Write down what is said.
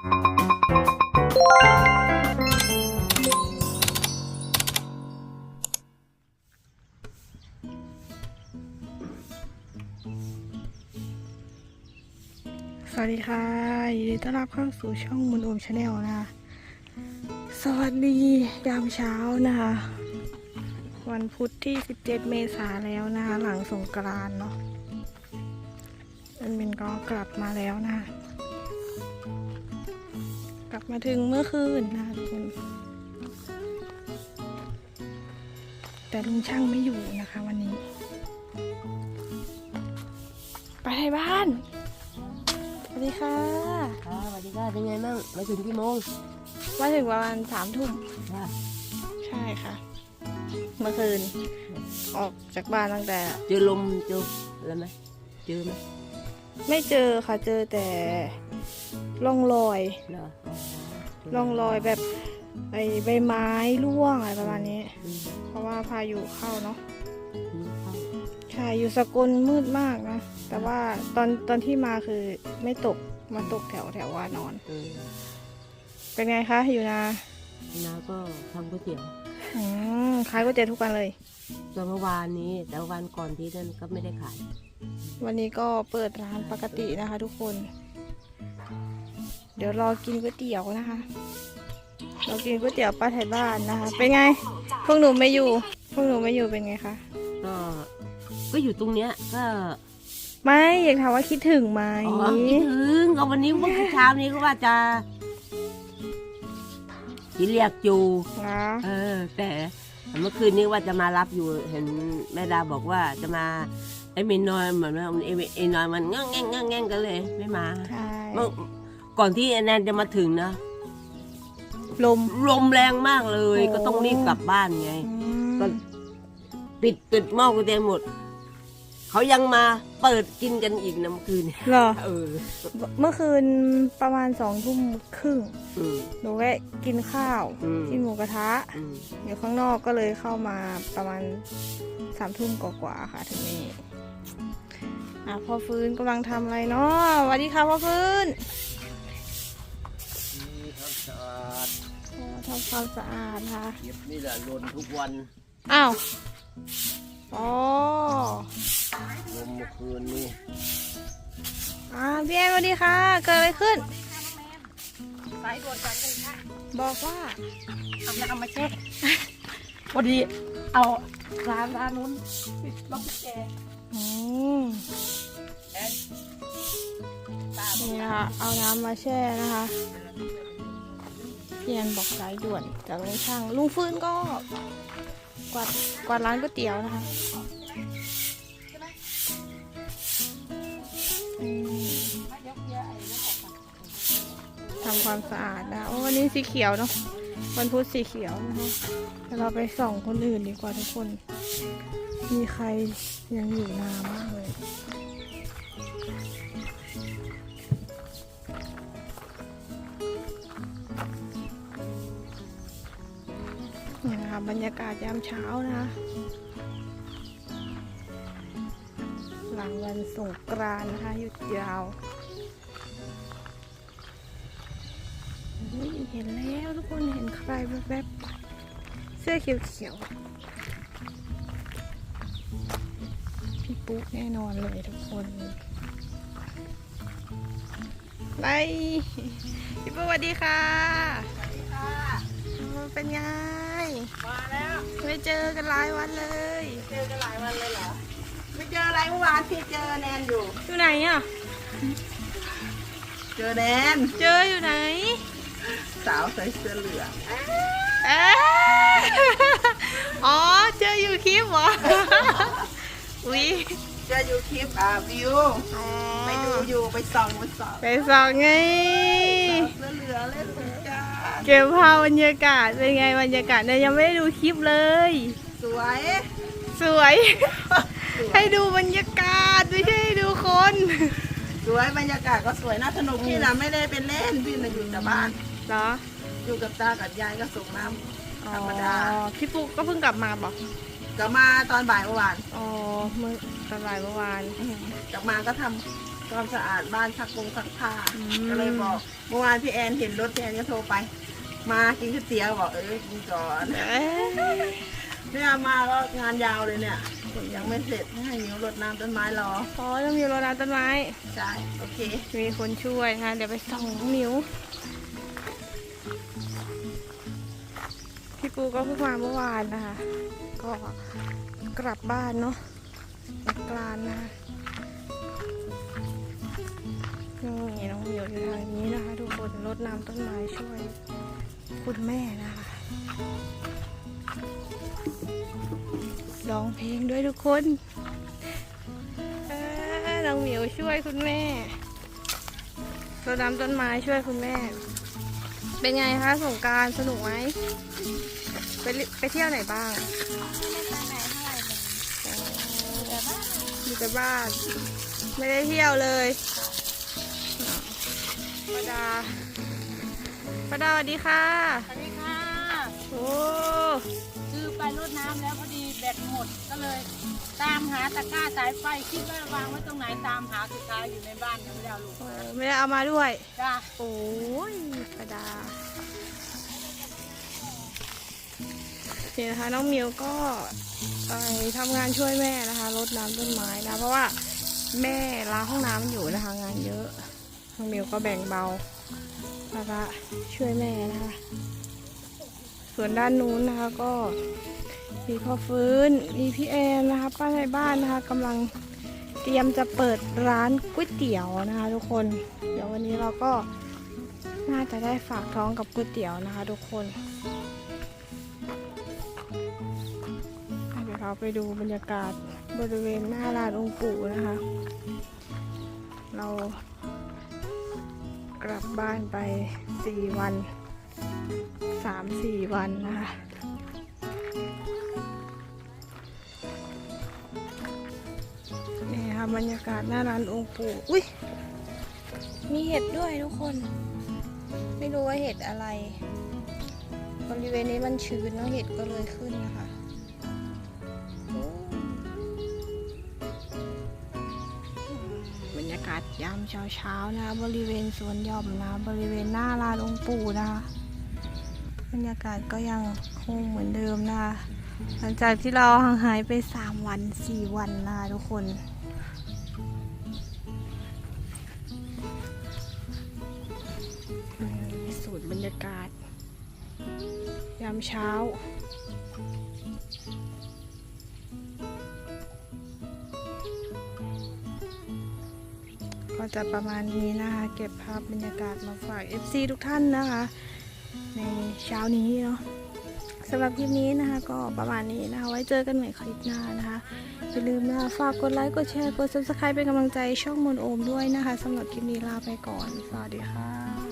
สวัสดีค่ะยินดีต้อนรับเข้าสู่ช่องมุนโอมชาแนลนะคะสวัสดียามเช้านะคะ วันพุธที่ 17 เมษาแล้วนะคะ หลังสงกรานต์เนาะอันเป็นก็กลับมาแล้วนะคะ ลับมาถึงเมื่อคืนนะคะทุกคน แต่ลุงช่างไม่อยู่นะคะวันนี้ ไปไทยบ้าน สวัสดีค่ะ ค่ะสวัสดีค่ะเป็นไงบ้างมาถึงกี่โมงมาถึงประมาณสามทุ่ม ค่ะใช่ค่ะ เมื่อคืน ออกจากบ้านตั้งแต่ เจอลมเจออะไรไหมเจอไหม ไม่เจอค่ะเจอแต่ร่องรอยเหรอร่องรอยแบบไอ้ใบไม้ร่วงอะไรประมาณนี้อืมเพราะว่าพายุเข้าเนาะอืมเข้าใช่อยู่สกลมืดมากนะ แต่ว่าตอนตอนที่มาคือไม่ตกมาตกแถวแถววานอนเออเป็นไงคะอยู่นา น้าก็ทำก๋วยเตี๋ยวอืมขายก๋วยเตี๋ยวทุกวันเลยตอนเมื่อวานนี้แต่วันก่อนที่นั่นก็ไม่ได้ขาย วันนี้ก็เปิดร้านปกตินะคะ ทุกคน เดี๋ยวรอกินก๋วยเตี๋ยวนะคะ เรากินก๋วยเตี๋ยวป้าไทยบ้านนะคะ เป็นไง พวกหนูไม่อยู่ พวกหนูไม่อยู่เป็นไงคะ ก็ก็อยู่ตรงเนี้ยก็ไม่อยากถามว่าคิดถึงไหมอ๋อคิดถึงก็วันนี้เมื่อเช้านี้ก็ว่าจะ ที่เรียกอยู่ นะเออ แต่เมื่อคืนนี้ว่าจะมารับอยู่เห็นแม่ดาบอกว่าจะมาไอ้เมนนอยเหมือนว่าไอ้ไอ้นอยมันง่งแง่งง่งแง่งกันเลย ไม่มาใช่เมื่อก่อนที่ไอ้แนนจะมาถึงนะลม ลมแรงมากเลย โอ้ ก็ต้องรีบกลับบ้านไง อืมก็ปิดปิดหม้อกุญแจหมด เขายังมาเปิดกินกันอีกนะเมื่อคืนเนี่ยเหรอ เออเมื่อคืนประมาณสองทุ่มครึ่งอืม หนูแวะกินข้าว อืม กินหมูกระทะ อืมอยู่ข้างนอกก็เลยเข้ามาประมาณสามทุ่มกว่าๆค่ะถึงนี่อะพ่อฟื้นกำลังทำอะไรเนาะสวัสดีค่ะพ่อฟื้นนี่ทำสะอาดโอ้ทำความสะอาดค่ะ เก็บนี่แหละลนทุกวันอ้าว อ๋อลมเมื่อคืนนี่อ่าพี่แอนสวัสดีค่ะ เกิดอะไรขึ้น สายด่วนก่อนเลยค่ะบอกว่าเอาน้ำมาเช็คพอดี เอาร้านร้านนู้นปิดล็อกกุญแจอืมนี่ค่ะเอาน้ำมาแช่นะคะพี่แอนบอกสายด่วนจากลุงช่างลุงฟื้นก็ กวาดกวาดร้านก๋วยเตี๋ยวนะคะทำความสะอาดนะโอ้วันนี้สีเขียวเนาะวันพุธสีเขียวนะคะเดี๋ยวเราไปส่องคนอื่นดีกว่าทุกคน มีใครยังอยู่นานมากเลย บรรยากาศยามเช้านะคะหลังวันสงกรานต์นะคะหยุดยาวอุ๊ยเห็นแล้วทุกคนเห็นใครแวบๆเสื้อเขียวๆพี่ปุ๊กแน่นอนเลยทุกคนไปพี่ปุ๊กสวัสดีค่ะ สวัสดีค่ะ เป็นไง มาแล้วไม่เจอกันหลายวันเลย เจอกันหลายวันเลยเหรอไม่เจออะไรเมื่อวานพี่เจอแนนอยู่ อยู่ไหนอะ เจอแนนเจออยู่ไหน สาวใส่เสื้อเหลืองเอ๊ะอ๋อเจออยู่คลิปเหรอ อุ๊ยเจออยู่คลิปอ่าวิวอ๋อไปดูอยู่ไปส่องไปส่องไปส่องไงเสื้อเหลืองเล่นสงกราร เก็บภาพบรรยากาศเป็นไงบรรยากาศเนี่ยยังไม่ได้ดูคลิปเลย สวย สวย ให้ดูบรรยากาศไม่ใช่ให้ดูคน สวยบรรยากาศก็สวยน่าสนุกพี่นะไม่ได้เป็นเล่นพี่นะอยู่แต่บ้าน เหรอ อยู่กับตากับยายก็ส่งน้ำธรรมดาอ๋อพี่ปุ๊กก็เพิ่งกลับมาบอกกลับมาตอนบ่ายเมื่อวาน อ๋อเมื่อตอนบ่ายเมื่อวาน กลับมาก็ทำ ความสะอาดบ้านซักกงซักผ้าอืมก็เลยบอกเมื่อวานพี่แอนเห็นรถพี่แอนก็โทรไป มากินก๋วยเตี๋ยวบอกเออกินก่อนเอ้ยเนี่ยมาก็งานยาวเลยเนี่ยยังไม่เสร็จให้มิวรดน้ำต้นไม้รออ๋อต้องมีรดน้ำต้นไม้ใช่โอเค มีคนช่วยนะคะเดี๋ยวไปส่องน้องมิวพี่ปูก็เพิ่งมาเมื่อวานนะคะ ก็กลับบ้านเนาะกลานนะคะ รดน้ำต้นไม้ช่วย คุณแม่นะคะร้องเพลงด้วยทุกคนเอ้ยน้องหมิวช่วยคุณแม่รดน้ำต้นไม้ช่วยคุณแม่ เป็นไงคะสงกรารสนุกไหมไปเล่นไปเที่ยวไหนบ้างอยู่แต่บ้าน ไม่ได้เที่ยวเลย ป้าดาสวัสดีค่ะ สวัสดีค่ะ โอ้คือไปรดน้ำแล้วพอดีแบตหมดก็เลย ตามหาตะกร้าสายไฟคิดว่าวางไว้ตรงไหนตามหาสุดท้ายอยู่ในบ้านยังไม่ได้เอาลูกโหไม่ได้เอามาด้วย จ้าโอ้ยประดาเนี่ยนะคะน้องมิวก็ไปทำงานช่วยแม่นะคะรดน้ำต้นไม้นะเพราะว่าแม่ล้างห้องน้ำอยู่นะคะ งานเยอะน้องมิวก็แบ่งเบา แล้วก็ช่วยแม่นะคะ ส่วนด้านนู้นนะคะก็มีพ่อฟื้น มีพี่แอนนะคะป้าในบ้านนะคะกำลังเตรียมจะเปิดร้านก๋วยเตี๋ยวนะคะ ทุกคน เดี๋ยววันนี้เราก็น่าจะได้ฝากท้องกับก๋วยเตี๋ยวนะคะ ทุกคนเดี๋ยวเราไปดูบรรยากาศบริเวณหน้าลานองค์ปู่นะคะ เรา กลับบ้านไปสี่วันสามสี่วันนะคะ นี่ค่ะบรรยากาศหน้าร้านองค์ปู่อุ้ยมีเห็ดด้วยทุกคน ไม่รู้ว่าเห็ดอะไร บริเวณนี้มันชื้นเนาะเห็ดก็เลยขึ้นนะคะ ยามเช้าๆนะ บริเวณสวนหย่อมนะ บริเวณหน้าลานองค์ปู่นะคะบรรยากาศก็ยังคงเหมือนเดิมนะคะหลังจากที่เราห่างหายไปสามวันสี่วันนะคะทุกคนสูตรบรรยากาศ ยามเช้า ก็จะประมาณนี้นะคะ เก็บภาพบรรยากาศมาฝาก FC ทุกท่านนะคะ ในเช้านี้เนาะสำหรับคลิปนี้นะคะ ก็ประมาณนี้นะคะ ไว้เจอกันใหม่คลิปหน้านะคะอย่าลืมนะคะฝากกดไลค์กดแชร์กด subscribe เป็นกำลังใจช่องมนโอมด้วยนะคะสำหรับคลิปนี้ลาไปก่อน สวัสดีค่ะ